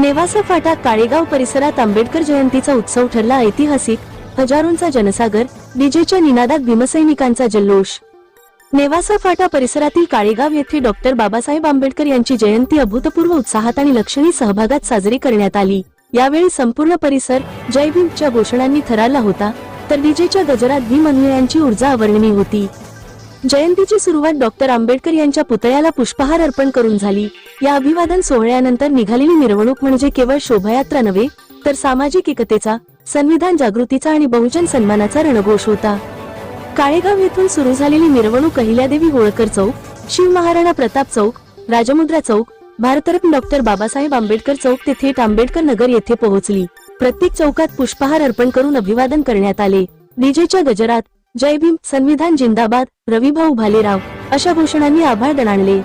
नेवासा फाटा काळेगाव परिसरात आंबेडकर जयंतीचा उत्सव ठरला ऐतिहासिक. हजारोंचा जनसागर डीजेच्या निनादात भीमसैनिकांचा जल्लोष. नेवासा फाटा परिसरातील काळेगाव येथे डॉक्टर बाबासाहेब आंबेडकर यांची जयंती अभूतपूर्व उत्साहात आणि लक्षणीय सहभागात साजरी करण्यात आली. यावेळी संपूर्ण परिसर जय भीमच्या घोषणांनी थरारला होता तर डीजेच्या गजरात भीम अनुयायांची ऊर्जा अवर्णनीय होती. जयंतीची सुरुवात डॉक्टर आंबेडकर यांच्या पुतळ्याला पुष्पहार अर्पण करून झाली. या अभिवादन सोहळ्यानंतर निघालेली मिरवणूक म्हणजे केवळ शोभायात्रा नव्हे तर सामाजिक एकतेचा संविधान जागृतीचा आणि बहुजन सन्मानाचा रणघोष होता. काळेगाव येथून सुरू झालेली मिरवणूक अहिल्यादेवी होळकर चौक शिव महाराणा प्रताप चौक राजमुद्रा चौक भारतरत्न डॉक्टर बाबासाहेब आंबेडकर चौक ते थेट आंबेडकर नगर येथे पोहोचली. प्रत्येक चौकात पुष्पहार अर्पण करून अभिवादन करण्यात आले. डीजेच्या गजरात जय भीम संविधान जिंदाबाद रविभाऊ भालेराव अशा घोषणांनी आभाळ दणाणले.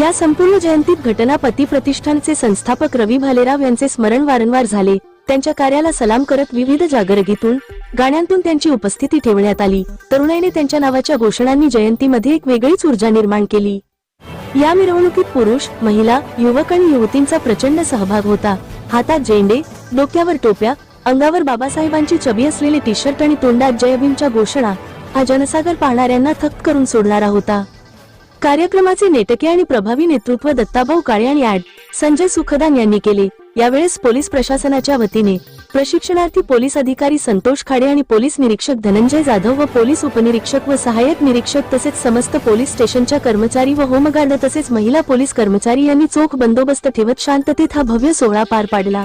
या संपूर्ण जयंतीत घटनापती प्रतिष्ठानचे संस्थापक रवी भालेराव यांचे स्मरण वारंवार झाले. त्यांच्या कार्याला सलाम करत विविध जागरगीतून गाण्यांतून त्यांची उपस्थिती ठेवण्यात आली. तरुणाईने त्यांच्या नावाच्या घोषणांनी जयंतीमध्ये एक वेगळीच ऊर्जा निर्माण केली. या मिरवणुकीत पुरुष महिला युवक आणि युवतींचा प्रचंड सहभाग होता. हातात झेंडे डोक्यावर टोप्या अंगावर बाबासाहेबांची छबी असलेले टी शर्ट आणि तोंडात जयभीमच्या घोषणा हा जनसागर पाहणाऱ्यांना थक्क करून सोडणारा होता. कार्यक्रमाचे नेटके आणि प्रभावी नेतृत्व दत्ताभाऊ काळे आणि ऍड संजय सुखदान यांनी केले. यावेळेस पोलीस प्रशासनाच्या वतीने प्रशिक्षणार्थी पोलीस अधिकारी संतोष खाडे आणि पोलीस निरीक्षक धनंजय जाधव व पोलीस उपनिरीक्षक व सहाय्यक निरीक्षक तसेच समस्त पोलीस स्टेशनच्या कर्मचारी व होमगार्ड तसेच महिला पोलीस कर्मचारी यांनी चोख बंदोबस्त ठेवत शांततेत हा भव्य सोहळा पार पाडला.